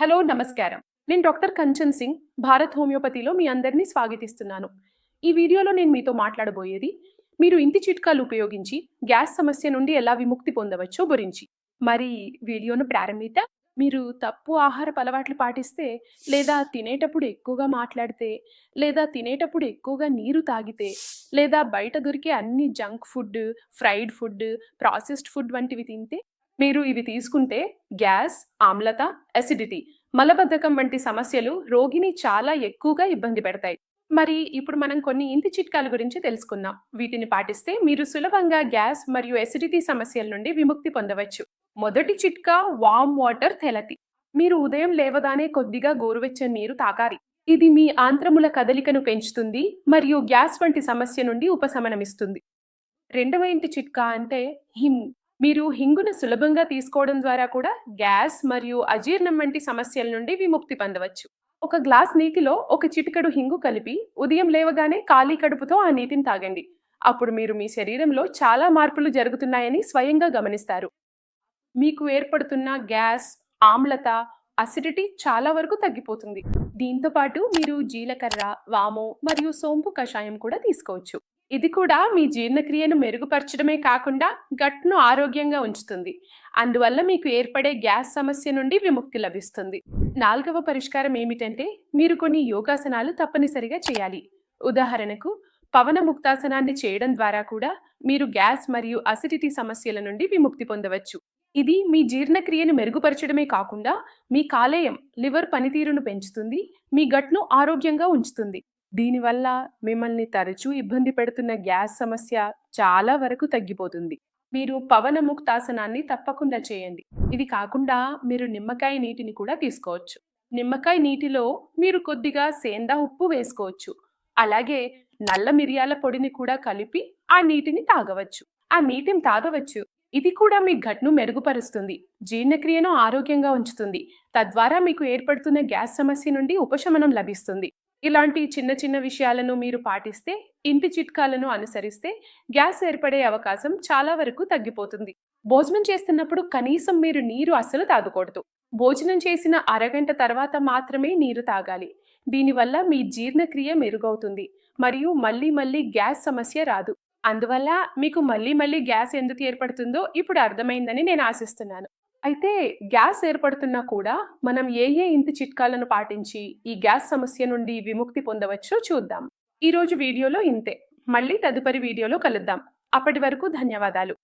Hello నమస్కారం. నేను doctor Kanchan Singh Bharat హోమియోపతిలో మీ అందరినీ స్వాగతిస్తున్నాను. ఈ వీడియోలో నేను మీతో మాట్లాడబోయేది మీరు ఇంటి చిట్కాలు ఉపయోగించి గ్యాస్ సమస్య నుండి ఎలా విముక్తి పొందవచ్చో గురించి. మరి వీడియోను ప్రారంభిత మీరు తప్పు ఆహారపు అలవాట్లు పాటిస్తే లేదా తినేటప్పుడు ఎక్కువగా మాట్లాడితే లేదా తినేటప్పుడు ఎక్కువగా నీరు తాగితే లేదా బయట దొరికే అన్ని junk food fried food processed food వంటివి తింటే మీరు ఇవి తీసుకుంటే గ్యాస్ ఆమ్లత అసిడిటీ మలబద్ధకం వంటి సమస్యలు రోగిని చాలా ఎక్కువగా ఇబ్బంది పెడతాయి. మరి ఇప్పుడు మనం కొన్ని ఇంటి చిట్కాల గురించి తెలుసుకుందాం. వీటిని పాటిస్తే మీరు సులభంగా గ్యాస్ మరియు ఎసిడిటీ సమస్యల నుండి విముక్తి పొందవచ్చు. మొదటి చిట్కా వామ్ వాటర్ థెరపీ మీరు ఉదయం లేవగానే కొద్దిగా గోరువెచ్చని నీరు తాకారి ఇది మీ ఆంత్రముల కదలికను పెంచుతుంది మరియు గ్యాస్ వంటి సమస్య నుండి ఉపశమనమిస్తుంది. రెండవ ఇంటి చిట్కా అంటే హిమ్. మీరు హింగును సులభంగా తీసుకోవడం ద్వారా కూడా గ్యాస్ మరియు అజీర్ణం వంటి సమస్యల నుండి విముక్తి పొందవచ్చు. ఒక గ్లాస్ నీటిలో ఒక చిటికెడు హింగు కలిపి ఉదయం లేవగానే ఖాళీ కడుపుతో ఆ నీటిని తాగండి. అప్పుడు మీరు మీ శరీరంలో చాలా మార్పులు జరుగుతున్నాయని స్వయంగా గమనిస్తారు. మీకు ఏర్పడుతున్న గ్యాస్ ఆమ్లత అసిడిటీ చాలా వరకు తగ్గిపోతుంది. దీంతో పాటు మీరు జీలకర్ర వాము మరియు సోంపు కషాయం కూడా తీసుకోవచ్చు. ఇది కూడా మీ జీర్ణక్రియను మెరుగుపరచడమే కాకుండా గట్ను ఆరోగ్యంగా ఉంచుతుంది. అందువల్ల మీకు ఏర్పడే గ్యాస్ సమస్య నుండి విముక్తి లభిస్తుంది. నాలుగవ పరిష్కారం ఏమిటంటే మీరు కొన్ని యోగాసనాలు తప్పనిసరిగా చేయాలి. ఉదాహరణకు పవన ముక్తాసనాన్ని చేయడం ద్వారా కూడా మీరు గ్యాస్ మరియు అసిడిటీ సమస్యల నుండి విముక్తి పొందవచ్చు. ఇది మీ జీర్ణక్రియను మెరుగుపరచడమే కాకుండా మీ కాలేయం లివర్ పనితీరును పెంచుతుంది మీ గట్ను ఆరోగ్యంగా ఉంచుతుంది. దీనివల్ల మిమ్మల్ని తరచూ ఇబ్బంది పెడుతున్న గ్యాస్ సమస్య చాలా వరకు తగ్గిపోతుంది. మీరు పవన ముక్తాసనాన్ని తప్పకుండా చేయండి. ఇది కాకుండా మీరు నిమ్మకాయ నీటిని కూడా తీసుకోవచ్చు. నిమ్మకాయ నీటిలో మీరు కొద్దిగా సేందా ఉప్పు వేసుకోవచ్చు. అలాగే నల్ల మిరియాల పొడిని కూడా కలిపి ఆ నీటిని తాగవచ్చు. ఆ నీటిని తాగవచ్చు. ఇది కూడా మీ గట్ను మెరుగుపరుస్తుంది. జీర్ణక్రియను ఆరోగ్యంగా ఉంచుతుంది. తద్వారా మీకు ఏర్పడుతున్న గ్యాస్ సమస్య నుండి ఉపశమనం లభిస్తుంది. ఇలాంటి చిన్న చిన్న విషయాలను మీరు పాటిస్తే ఇంటి చిట్కాలను అనుసరిస్తే గ్యాస్ ఏర్పడే అవకాశం చాలా వరకు తగ్గిపోతుంది. భోజనం చేస్తున్నప్పుడు కనీసం మీరు నీరు అస్సలు తాగకూడదు. భోజనం చేసిన అరగంట తర్వాత మాత్రమే నీరు తాగాలి. దీనివల్ల మీ జీర్ణక్రియ మెరుగవుతుంది. మరియు మళ్ళీ మళ్ళీ గ్యాస్ సమస్య రాదు. అందువల్ల మీకు మళ్ళీ మళ్ళీ గ్యాస్ ఎందుకు ఏర్పడుతుందో ఇప్పుడు అర్థమైందని నేను ఆశిస్తున్నాను. అయితే గ్యాస్ ఏర్పడుతున్నా కూడా మనం ఏ ఏ ఇంటి చిట్కాలను పాటించి ఈ గ్యాస్ సమస్య నుండి విముక్తి పొందవచ్చో చూద్దాం. ఈరోజు వీడియోలో ఇంతే. మళ్ళీ తదుపరి వీడియోలో కలుద్దాం. అప్పటి వరకు ధన్యవాదాలు.